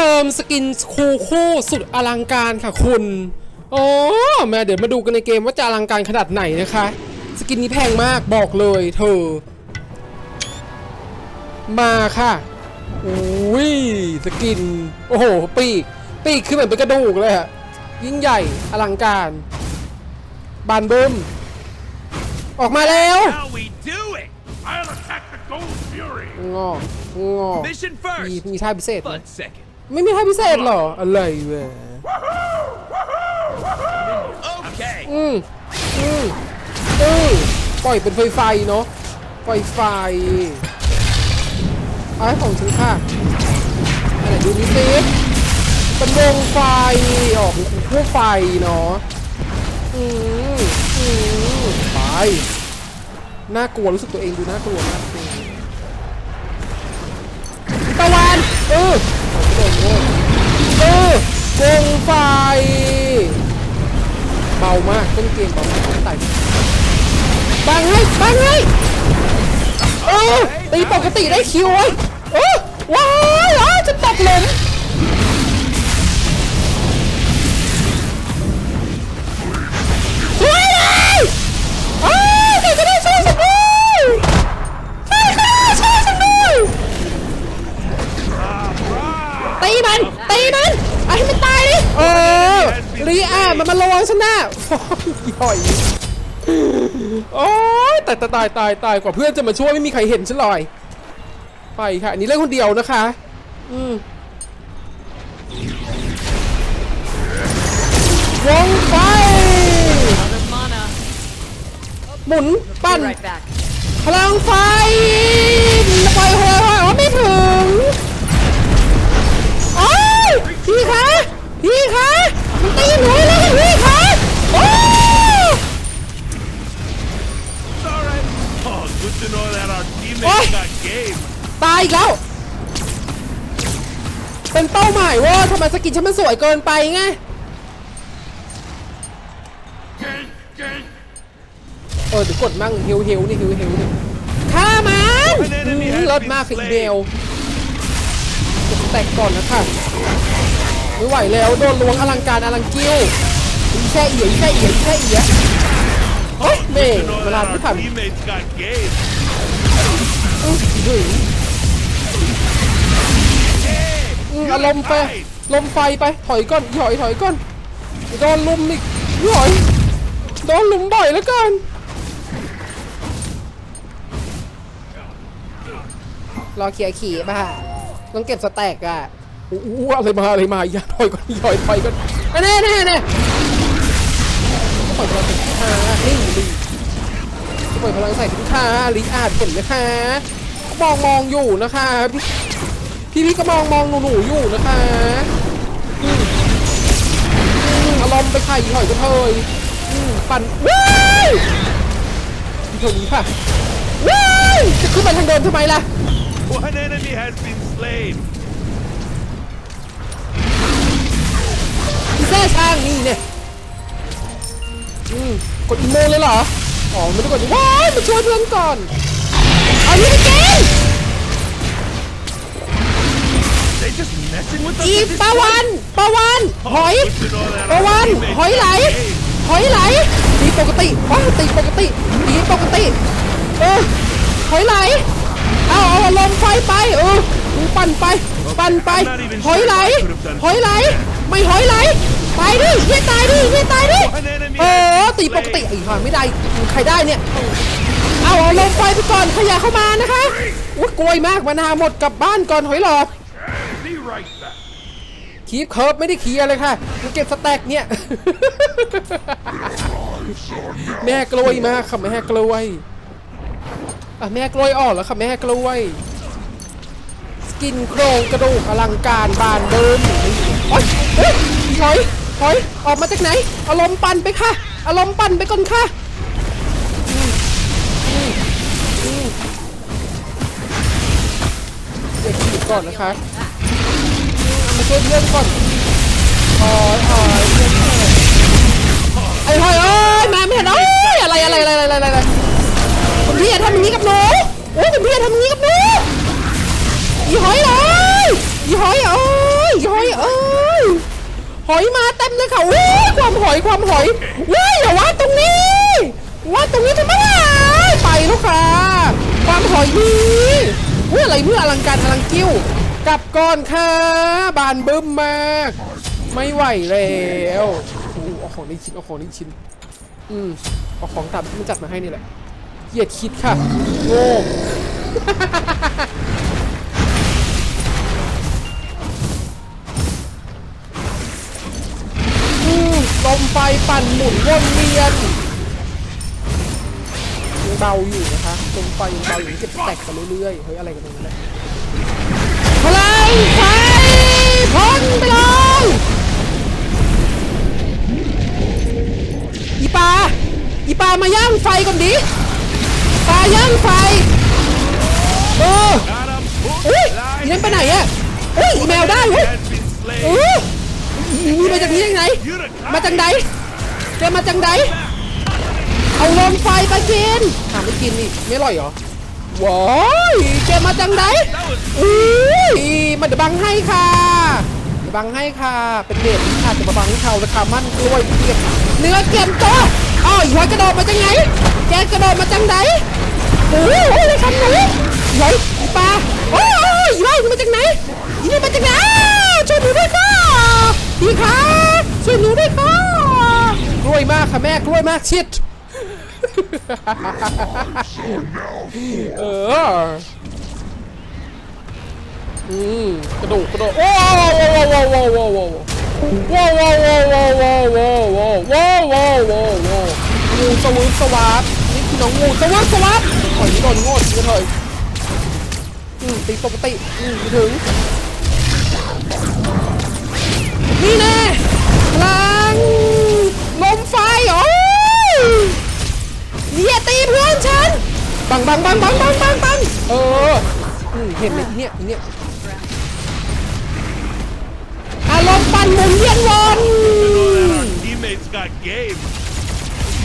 เจิมสกินคูคู่สุดอลังการค่ะคุณโอ้แม่เดี๋ยวมาดูกันในเกมว่าจะอลังการขนาดไหนนะคะ สกินนี้แพงมากบอกเลยเธอ มาค่ะอุ้ยสกิน โอ้โห ปีก ปีกคือเหมือนเป็นกระดูกเลยอะยิ่งใหญ่อลังการ บานเบิ้มออกมาแล้ว How we do it? I'll attack the Gold Fury. งอกงอก Mission มี first. มีท่าพิเศษไหม But second. ไม่มีท่าพิเศษเหรอ อะไรเว้ย Okay. อืมอืมอืมปล่อยเป็นไฟไฟเนาะ ไฟไฟเอาให้ของฉันค่ะอันไหนดูนี่สิเป็นวงไฟ ออกพวกไฟเนาะ อืมอืมไปน่ากลัวรู้สึกตัวเองดูน่ากลัวมากจริงตะวันเออ โดนโดนเออวงไฟ เบามากต้นเกมเบามากต้นไต่บังให้บังให้เออตีปกติได้คิวไว้เออว้ายอ้าวจะตกหลุมช่วยเลย ตีมันตีมันเอาให้มันตายดิเออลีอามันมาระวังฉันนะโอ้ยย่อยโอ้ยตายตายตายตายตายกว่าเพื่อนจะมาช่วยไม่มีใครเห็นฉันเลยไปค่ะอันนี้เล่นคนเดียวนะคะ อืมวงไฟ Mana. หมุนปั่น Right back. พลังไฟปล่อยหัวหัวอ๋อไม่ถึงโอ้ย พี่คะพี่คะมันตีหนูเลยพี่คะโอ้ย It's all right. Oh, good to know that our teammates got game. ตายอีกแล้ว เป็นเป้าหมายว่าทำไมสกินฉันมันสวยเกินไปไง เออเดี๋ยวกดมั่งเฮลเฮลนี่เฮลเฮลนี่ฆ่ามันอืมเลิศมากคืออีเมลกดแตกก่อนนะค่ะ ไม่ไหวแล้วโดนล้วงอลังการอลังกิ้วอีแค่เอียอีแค่เอียอีแค่เอียเฮ้ยเมย์เวลาที่ผ่านอืออารมณ์ไปลมไฟไปถอยก่อนถอยถอยก่อนโดนลุมอีกถอยโดนลุมบ่อยแล้วกันรอเคลียร์ขี่ป่ะต้องเก็บสแต็กอะ อู้อะไรมาอะไรมาอย่าถอยก่อนถอยถอยก่อนแน่แน่แน่ปล่อยพลังใส่ท่านี่ลีปล่อยพลังใส่ทุกท่าลีอาดเห็นไหมคะมองมองอยู่นะคะพี่พี่พี่ก็มองมองหนูหนูอยู่นะคะอืมอืมอารมณ์ไปไข่หอยกระเทยอืมปั่นว้ายเท่านี้ค่ะว้ายจะขึ้นมาทางเดิมทำไมล่ะ One enemy has been slain. พิเศษช่างนี่เนี่ยอืมกดอีโมเลยเหรอ อ๋อไม่ได้กดว้ายมาช่วยเพื่อนก่อน เอานี่ไปกินอีปลาวันปลาวันหอยปลาวันหอยไหลหอยไหลตีปกติว้าตีปกติตีปกติเออหอยไหลเอาเอาลมไฟไปเออปั่นไป ปั่นไป หอยไหล หอยไหล ไม่หอยไหลไปดิเฮียตายดิเฮียตายดิ One enemy เออ has ตี been ปกติ slain. ไอ้ห่าไม่ได้ใครได้เนี่ยเอาเอาลงไฟไปก่อนขยะเข้ามานะคะอุ้ยกลวยมากมานาวหมดกลับบ้านก่อนหอยหลอด Be right back. คีบเคิร์ฟไม่ได้เคลียร์เลยค่ะมันเก็บสแต็กเนี่ย แม่กล้วยมากค่ะแม่กล้วยอะแม่กล้วยอ่อนแล้วค่ะแม่กล้วย สกินโครงกระดูกอลังการบานเบิ้ม โอ๊ยเฮ้ยถอยถอยออกมาจากไหน อารมณ์ปั่นไปค่ะ อารมณ์ปั่นไปก่อนค่ะเดี๋ยวขีก่อนนะคะมเอามาช่วยเพื่อนก่อนถอยถอยเพื่อนถอไอ้ถอยเอ้ยมาไม่เห็นเอ้ยอะไรอะไรอะไรอะไรอะไรอะไรคุณพี่อย่าทำอย่างนี้กับหนูโอ้ยคุณพี่อย่าทำอย่างนี้กับหนูอีหอยเลยอีหอยเอ้ยอีหอย หอยมาเต็มเลยค่ะว้ยความหอยความหอยว้ายอย่าว่าดตรงนี้ว่าดตรงนี้ทำไมล่ะไปแล้วค่ะความหอยนี่อุ้ยอะไรเมื่ออลังการอลังกิ้วกลับก่อนค่ะบานบึ้มมาก ไม่ไหวแล้วอู้เอาของนี้ชิ้นเอาของนี้ชิ้นอืมเอาของตามที่มันจัดมาให้นี่แหละเหยียดคิดค่ะโง่ ลมไฟปั่นหมุนวนเวียนยังเบาอยู่นะคะลมไฟยังเบาอยู่จะแตกกันเรื่อยๆเฮ้ยอะไรกันตรงนั้นเนี่ยพลังไฟพ่นไปเลยอีปลาอีปลามาย่างไฟก่อนดิปลาย่างไฟเออ Got him. อุ้ยอีนั่นไปไหนอะอุ้ยอีแมวได้เว้ย Has been เอ slain. อ มีมาจากนี้ยังไง มาจากไหนแกมาจากไหนเอาลมไฟไปกินถามไม่กินนี่ไม่อร่อยเหรอว้ายแกมาจากไหนอุ้ยมันจะบังให้ค่ะจะบังให้ค่ะ เป็นเด็ดค่ะจะมาบังให้เขาราคามั่นกล้วยเกียบเนื้อเกียมตัวอ้าวอีหอยกระโดดมาจากไหนแกกระโดดมาจากไหนโอ้ยเลยคันหนูหอยอีปลาโอ้ยอีหอยมาจากไหนนี่มาจากไหนช่วยหนูด้วยค่ะ พี่คะช่วยหนูด้วยค่ะกล้วยมากค่ะแม่กล้วยมากชิดเอออืมกระโดดกระโดดโอ้ว้าวว้าวว้าวว้าวว้าวว้าวว้าวว้าวว้าวว้าวว้าวว้าวว้าวว้าวว้าวว้าวว้าวงูสวืบสวาบนี่คือน้องงูสวืบสวาบหอยนี่โดนโง่จริงเลยอืมตีปกติอืมถึง นี่แน่พลังลมไฟโอ้ยอย่าตีเพื่อนฉันบังบังบังบังบังบังบังเออเห็นไหมเนี่ยเนี่ยอารมณ์ปั่นหมุนเวียนวน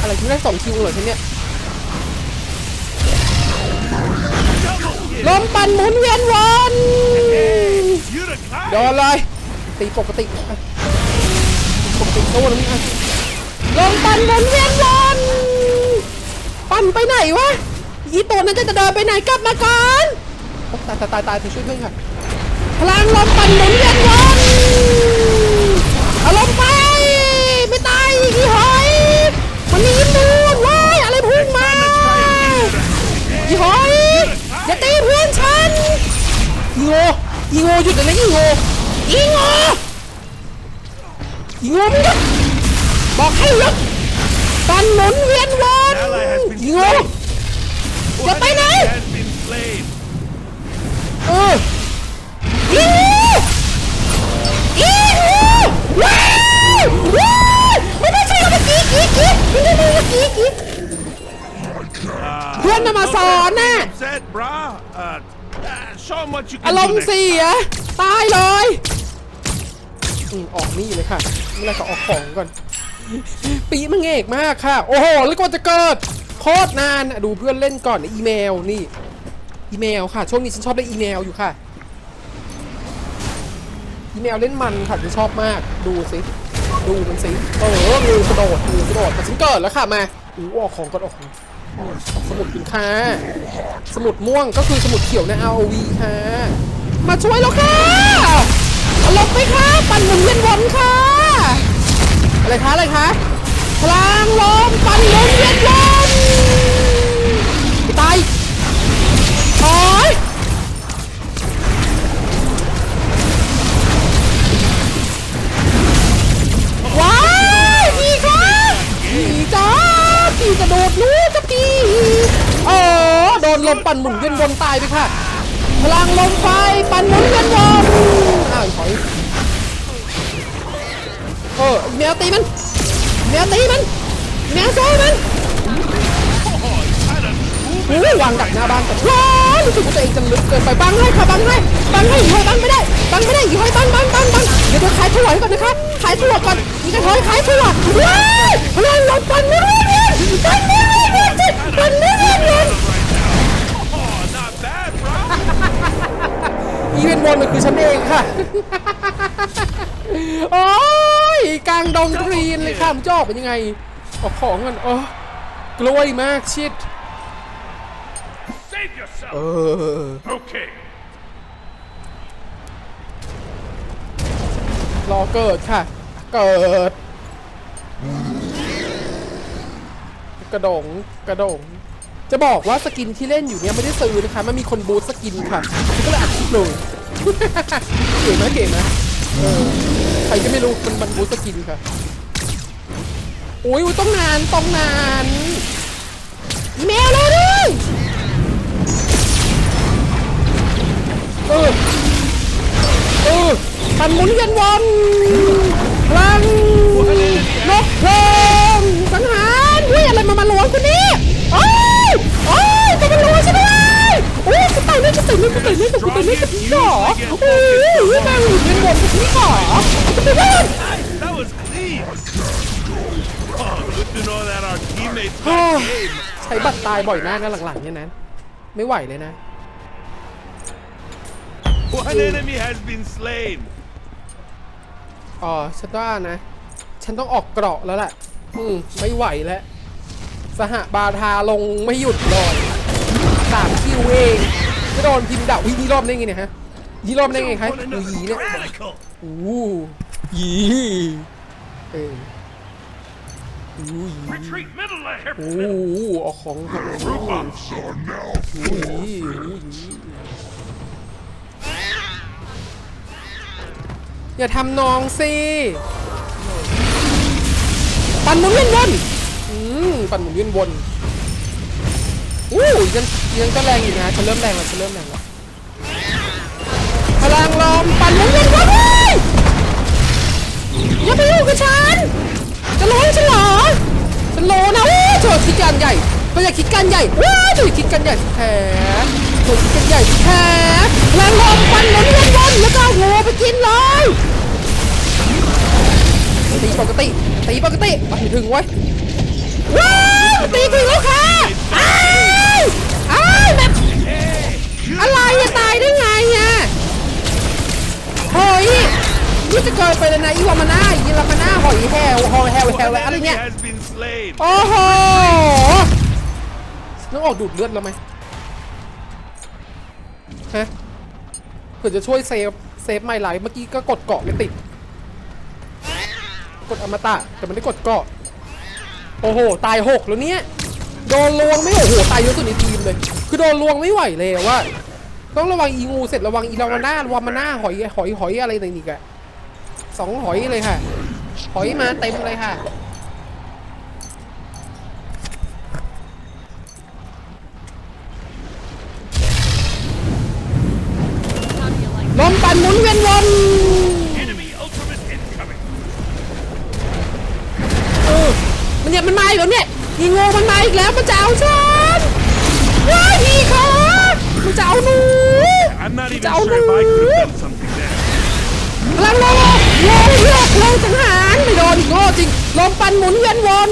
อะไรที่ได้สองคิวเหรอฉันเนี่ยลมปั่นหมุนเวียนวนโดนเลย ตีปกติปกติโดนอะลมปั่นหมุนเวียนวนปั่นไปไหนวะอีตัวนั้นจะเดินไปไหนกลับมาก่อนตายตายตายตายเธอช่วยเพื่อนค่ะพลังลมปั่นหมุนเวียนวนเอาลมไปไม่ตายอีหอยมันมีมูนว้ายอะไรพุ่งมาอีหอยอย่าตีเพื่อนฉันอีโง่อีโง่หยุดเลยนะอีโง่อี โง่อีโง่มึงหยุดบอกให้หยุดปั่นหมุนเวียนวน Ally has been อีโง่ slain. จะไปไหน Has been slain. เอออีงูอีงูว้าวว้าวไม่ได้ใช่เมื่อกี้กี้กี้ไม่ได้เมื่อกี้กี้เพื่อนมันมาสอนน่ะ Upset, brah. Uh, uh, show 'em what you อา can ร do มณ์ next เสียตายเลย อืมออกนี่เลยค่ะเมื่อไรก็ออกของก่อน ปีมันเงกมากค่ะ โอ้โห แล้วก็จะเกิดโคตรนานอะดูเพื่อนเล่นก่อนอีเมลนี่ อีเมลค่ะ ช่วงนี้ฉันชอบเล่นอีเมลอยู่ค่ะ อีเมลเล่นมันค่ะฉันชอบมาก ดูสิดูมันสิเอองูกระโดดงูกระโดดแต่ฉันเกิดแล้วค่ะมาอู้ออกของก่อนออกของสมุดกินค่าสมุดม่วงก็คือสมุดเขียวใน ROV ค่ะ มาช่วยแล้วค่ะ เอาลบไปค่ะปั่นหมุนเวียนวนค่ะอะไรคะอะไรคะพลังลมปั่นหมุนเวียนวนตายถอยว้ายพี่คะพี่จ้าพี่จะโดดรู้จะพี่เออโดนลมปั่นหมุนเวียนวนตายไปค่ะ ลังลมไฟปั่นหมุนเวียนวนอ้าวถอยเออแมวตีมันแมวตีมันแมวโซ่มันโอ้ยวางดักหน้าบ้านกันร้อนรู้สึกว่าตัวเองจะลึกเกินไปบังให้ค่ะบังให้บังให้อีห้บังไม่ได้บังไม่ได้อีห้บังบังบังบังเดี๋ยวเดี๋ยวขายถั่วให้ก่อนนะคะขายถั่วก่อนอีกระถอยขายถั่วว้ายพลังลมปั่นหมุนเวียนวนปั่นหมุนเวียนวนปั่นหมุนเวียน อีเวนต์วนมันคือฉันเองค่ะ โอ้ยกลางดงกรีนเลยค่ะมึงจะออกเป็นยังไงออกของกันโอ้กล้วยมากชิด Save เอ yourself. อ Okay. รอเกิดค่ะ เกิด กระโดงกระโดง จะบอกว่าสกินที่เล่นอยู่เนี่ยไม่ได้ซื้อนะคะมันมีคนบูทสกินค่ะก็เลยอัดคลิปเลยเก๋ไหมเก๋ไหมเออใครก็ไม่รู้มันมันบูทสกินค่ะโอ้ยต้องนานต้องนานอีเมลเลยดิเออเออปันหมุนเวียนวนพลังนกเพลิงสังหารเฮ้ยอะไรมามาหลวงคนนี้โอ้ ยโอ้ยจะมาหลวงใช่ไหมโอ้ยกูตายเลยกูตายเลยกูตายเลยกูตายเลยกับพี่หรอโอ้ยแมงหมุนเวียนวนกับพี่หรอกูตายเลย That was clean. Oh, good to know that our teammates โอ้ย got game. ใช้บัตรตายบ่อยหน้านะหลังๆเนี่ยนะ ไม่ไหวเลยนะ One enemy has been slain. อ๋อฉันว่านะ ฉันต้องออกเกราะแล้วแหละอืมไม่ไหวแล้ว สหบาทาลงไม่หยุดเลย สามคิวเองจะโดนพิมพ์ด่าวินี่รอบได้ไงเนี่ยฮะยี่รอบได้ไงคะ One ดูยีเนี่ย radical. อู้ยีเอออู้ยี Retreat middle layer. โอ้เอาของของอู้ยีอู้ยอย่าทำน้องสิปั่นหมุนเวียนวน อืมปั่นหมุนเวียนวน อู้ยังยังก็แรงอยู่นะฉันเริ่มแรงแล้วฉันเริ่มแรงแล้วพลังลมปั่นหมุนเวียนวนเฮ้ยอย่าไปยุ่งกับฉันจะโลให้ฉันเหรอฉันโลนะโอ้เธอคิดการใหญ่เธออยากคิดการใหญ่ว้าเธออยากคิดการใหญ่แพ้เธอคิดการใหญ่แพ้พลังลมปั่นหมุนเวียนวนแล้วก็เอาหัวไปกินเลยตีปกติตีปกติไปถึงไว้ว้าวตีถึงแล้วค่ะ อะไรอะตายได้ไงอะเฮ้ยนี่จะเกินไปเลยนะอีวามาน่าอีลามาน่าหอยแฮวหอยแฮวแฮว One อะไร enemy เนี่ย has been slain. โอ้โหต้องออกดูดเลือดแล้วไหมฮะเผื่อจะช่วยเซฟเซฟไม่ไลฟ์เมื่อกี้ก็กดเกาะไม่ติด กดอมตะแต่มันได้กดเกาะโอ้โห ตายหกแล้วเนี่ย โดนลวงไม่โอ้โห ตายเยอะสุดในทีมเลย คือโดนลวงไม่ไหวเลยอะว่า ต้องระวังอีงูเสร็จระวังอีลาวาน่าระวังมาน่าหอยหอยหอยอะไรต่างๆอีกอะสองหอยเลยค่ะ หอยมาเต็มเลยค่ะ How do you like ลมปั่นหมุนเวียนวน Enemy ultimate incoming. เออมันเนี่ยมันมาอีกแล้วเนี่ยอีงูมันมาอีกแล้วมันจะเอาฉันว้ายพี่คะมันจะเอาหนู I'm not even Down sure if I could there. have done something there. พลังโลโลโลเลือกโลสังหารไม่โดนอีกโง่จริงลมปั่นหมุนเวียนวน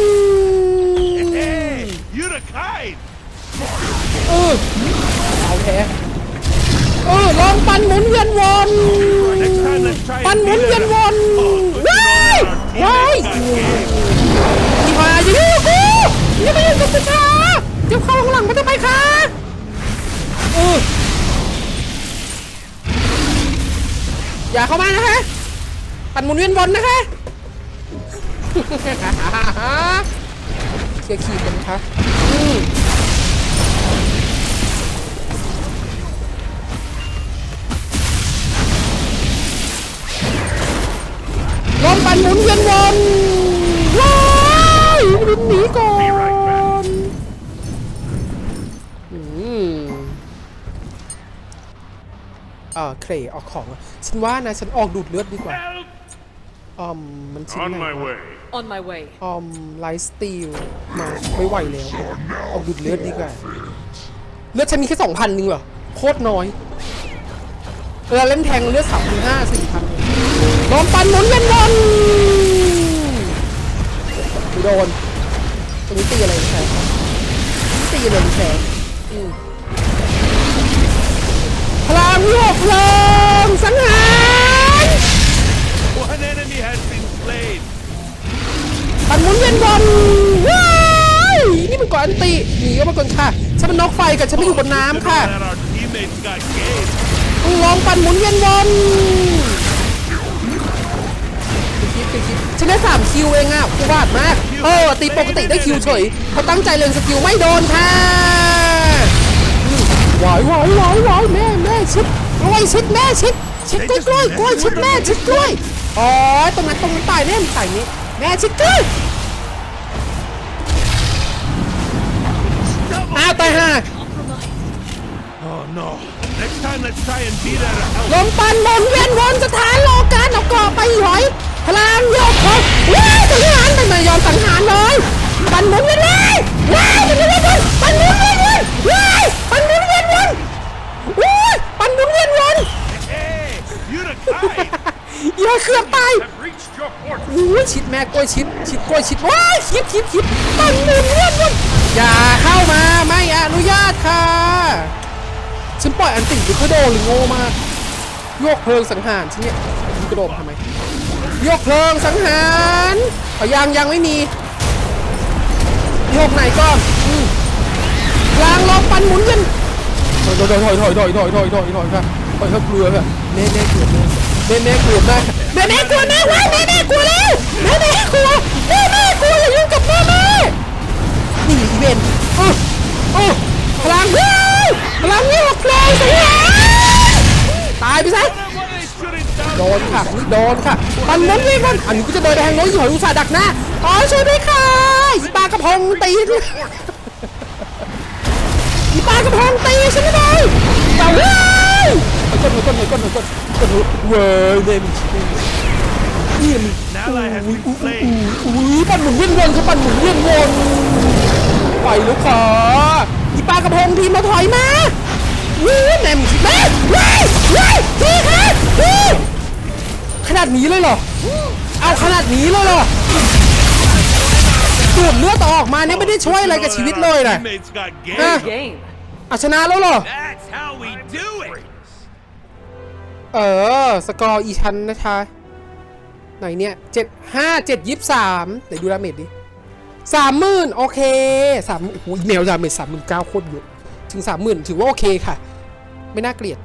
Hey, you're the kind. เออเอาแท้เออลองปั่นหมุนเวียนวน Next time, let's try ปั่น and หมุน beat เวียน it. วน Oh, good to ว้าย know ว้าย อย่าเข้ามานะคะปั่นหมุนเวียนวนนะคะเคลียร์ขีดกันนะคะลมปั่นหมุนเวียนวน อ่าเครออกของฉันว่านะฉันออกดูดเลือดดีกว่า Help! อืมมันชิ้น On ไหน my วะ way. On my way. ออมไลฟ์สตีลมาไม่ไหวแล้วเอาดูดเลือดดีกว่า เลือดฉันมีแค่สองพันนึงเหรอ โคตรน้อยเวลาเล่นแทงเลือดสามพันห้าสี่พันโดนปันหมุนเวียนวนไม่โดนตรงนี้ตีอะไรแทนนี่ตีอะไรแทนอืม มันนกไฟกับฉันไม่อยู่บนน้ำค่ะลองปั่นหมุนเวียนวนคิดคิดคิดฉันได้สามคิวเองอะกูวาดมากเออตีปกติได้คิวเฉยเขาตั้งใจเล็งสกิลไม่โดนค่ะอืมไหวไหวไหวไหวแม่แม่ชิดกล้วยชิดแม่ชิดชิดกล้วยกล้วยกล้วยชิดแม่ชิดกล้วยอ๋อตรงนั้นตรงนั้นตายแน่นตายอยนี้แม่ชิดกล้วย ตายห่าล house. มปันหมุนเวียนวนสถานโลการเอาก่อไปหอยพลังโยกของว้าสังหารไม่มายอมสังหารเลยปันหมุนเวียนวนว้าปันหมุนเวียนวนปันหมุนเวียนวนว้าปันหมุนเวียนวนว้าปันหมุนเวียนวน Hey, you the kite. อย่าเคลื่อบตาย have reached your fortress. อู้ยชิดแม่กล้วยชิดชิดกล้วยชิดว้าชิดชิดชิดปันหมุนเวียนวน อย่าเข้ามาไม่อนุญาตค่ะ ฉันปล่อยอันติหรือเขาโดนหรือโง่มาก โยกเพลิงสังหารฉันเนี่ยมึงกระโดดทำไมโยกเพลิงสังหารเอายังยังไม่มีโยกไหนก็อืมยางลองปันหมุนกันถอยถอยถอยถอยถอยถอยถอยถอยถอยค่ะถอยถอยกลัวค่ะแม่แม่กลัวแม่แม่แม่กลัวแม่แม่แม่กลัวแม่ว้ายแม่แม่กลัวแล้วแม่แม่กลัวแม่แม่กลัวอย่ายุ่งกับแม่แม่ นค่ะ โดนค่ะปันนั้นวิ่งมันอันนี้ก็จะเดินไปทางโน้นอยู่หอยอุตส่าห์ดักหน้าอ๋อช่วยด้วยค่ะอีปลากระพงตีอีปลากระพงตีฉันไม่ได้แต่ว้าวไอ้ก้นไอ้ก้นไอ้ก้นไอ้ก้นก้นเว้ยเดมนี่มัน Now I have been played. อุ้ยปั่นหมุนเวียนวนค่ะปั่นหมุนเวียนวนไปแล้วค่ะอีปลากระพงทีมาถอยมาวู้แหนมแม่ว้ายว้ยทีค่ะวู้ ขนาดนี้เลยเหรอ เอาขนาดนี้เลยเหรอดูดเลือดออกมาเนี่ยไม่ได้ช่วยอะไรกับชีวิตเลยนะ Teammates got Ah. game. Game. เอาชนะแล้วเหรอ That's how we do it. เออ สกอร์อีชันนะคะไหนเนี่ยเจ็ดห้าเจ็ดยี่สามไหนดูดาเมจดิสามหมื่นโอเคสามโอ้โหอีเมลดาเมจสามหมื่นเก้าโคตรเยอะถึงสามหมื่นถือว่าโอเคค่ะ ไม่น่าเกลียด